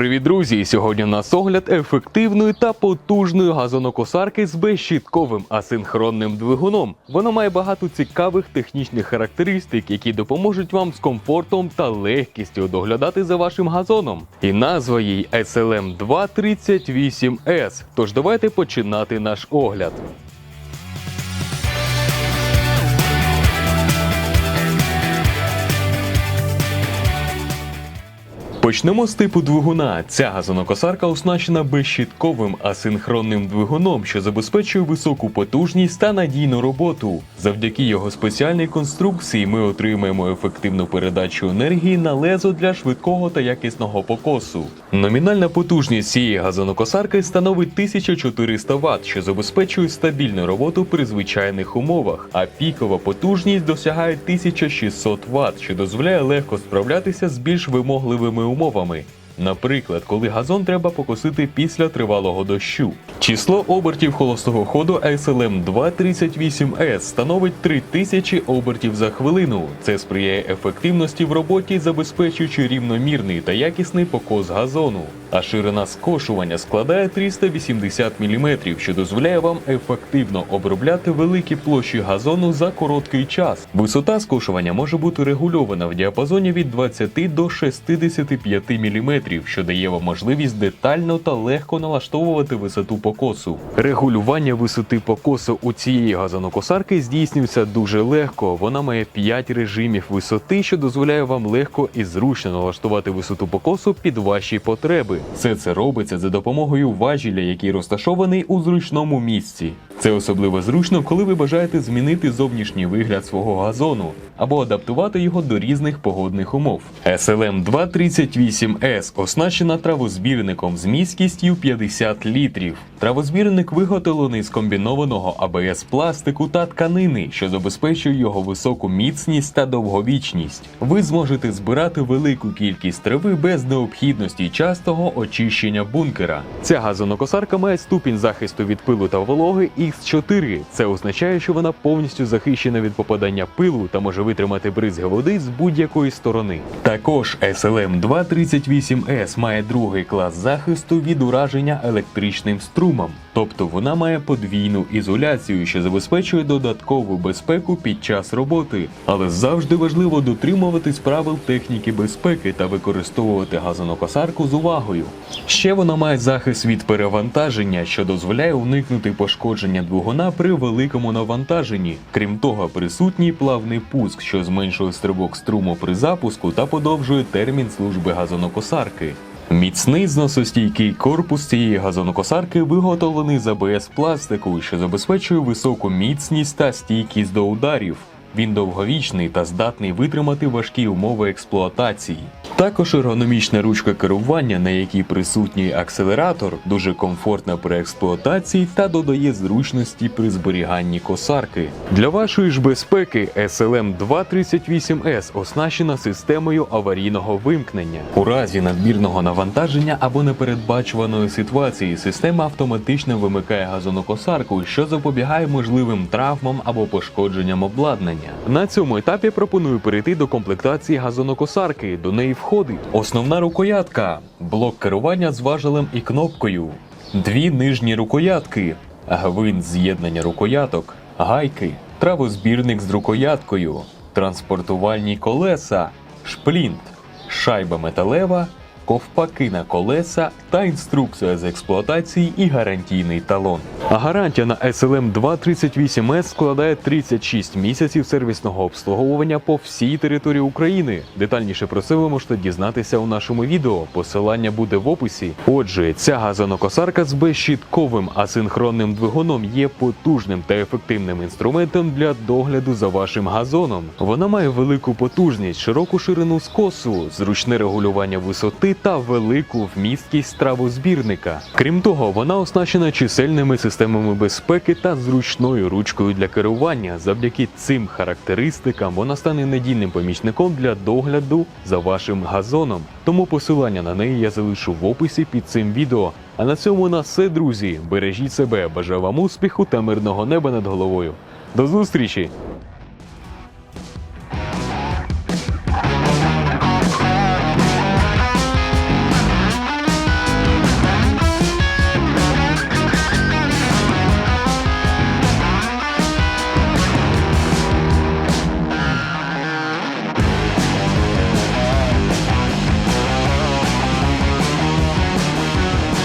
Привіт, друзі! Сьогодні у нас огляд ефективної та потужної газонокосарки з безщітковим асинхронним двигуном. Вона має багато цікавих технічних характеристик, які допоможуть вам з комфортом та легкістю доглядати за вашим газоном. І назва їй SLM 238S. Тож давайте починати наш огляд. Почнемо з типу двигуна. Ця газонокосарка оснащена безщітковим асинхронним двигуном, що забезпечує високу потужність та надійну роботу. Завдяки його спеціальній конструкції ми отримаємо ефективну передачу енергії на лезо для швидкого та якісного покосу. Номінальна потужність цієї газонокосарки становить 1400 Вт, що забезпечує стабільну роботу при звичайних умовах, а пікова потужність досягає 1600 Вт, що дозволяє легко справлятися з більш вимогливими умовами. Наприклад, коли газон треба покосити після тривалого дощу. Число обертів холостого ходу SLM 238S становить 3000 обертів за хвилину. Це сприяє ефективності в роботі, забезпечуючи рівномірний та якісний покос газону. А ширина скошування складає 380 мм, що дозволяє вам ефективно обробляти великі площі газону за короткий час. Висота скошування може бути регульована в діапазоні від 20 до 65 мм, що дає вам можливість детально та легко налаштовувати висоту покосу. Регулювання висоти покосу у цієї газонокосарки здійснюється дуже легко. Вона має 5 режимів висоти, що дозволяє вам легко і зручно налаштувати висоту покосу під ваші потреби. Все це робиться за допомогою важіля, який розташований у зручному місці. Це особливо зручно, коли ви бажаєте змінити зовнішній вигляд свого газону або адаптувати його до різних погодних умов. SLM 238S оснащена травозбірником з міськістю 50 літрів. Травозбірник виготовлений з комбінованого АБС пластику та тканини, що забезпечує його високу міцність та довговічність. Ви зможете збирати велику кількість трави без необхідності частого очищення бункера. Ця газонокосарка має ступінь захисту від пилу та вологи X4. Це означає, що вона повністю захищена від попадання пилу та може витримати бризги води з будь-якої сторони. Також SLM 238S має другий клас захисту від ураження електричним струмом, тобто вона має подвійну ізоляцію, що забезпечує додаткову безпеку під час роботи. Але завжди важливо дотримуватись правил техніки безпеки та використовувати газонокосарку з увагою. Ще вона має захист від перевантаження, що дозволяє уникнути пошкодження двигуна при великому навантаженні. Крім того, присутній плавний пуск, що зменшує стрибок струму при запуску та подовжує термін служби газонокосарки. Міцний зносостійкий корпус цієї газонокосарки виготовлений з АБС пластику, що забезпечує високу міцність та стійкість до ударів. Він довговічний та здатний витримати важкі умови експлуатації. Також ергономічна ручка керування, на якій присутній акселератор, дуже комфортна при експлуатації та додає зручності при зберіганні косарки. Для вашої ж безпеки SLM 238S оснащена системою аварійного вимкнення. У разі надмірного навантаження або непередбачуваної ситуації система автоматично вимикає газонокосарку, що запобігає можливим травмам або пошкодженням обладнання. На цьому етапі пропоную перейти до комплектації газонокосарки. До неї входить основна рукоятка, блок керування з важелем і кнопкою, дві нижні рукоятки, гвинт з'єднання рукояток, гайки, травозбірник з рукояткою, транспортувальні колеса, шплінт, шайба металева, ковпаки на колеса та інструкція з експлуатації і гарантійний талон. А гарантія на SLM 238S складає 36 місяців сервісного обслуговування по всій території України. Детальніше про це ви можете дізнатися у нашому відео. Посилання буде в описі. Отже, ця газонокосарка з безщітковим асинхронним двигуном є потужним та ефективним інструментом для догляду за вашим газоном. Вона має велику потужність, широку ширину скосу, зручне регулювання висоти та велику вмісткість травозбірника. Крім того, вона оснащена чисельними системами безпеки та зручною ручкою для керування. Завдяки цим характеристикам вона стане надійним помічником для догляду за вашим газоном. Тому посилання на неї я залишу в описі під цим відео. А на цьому на все, друзі. Бережіть себе, бажаю вам успіху та мирного неба над головою. До зустрічі!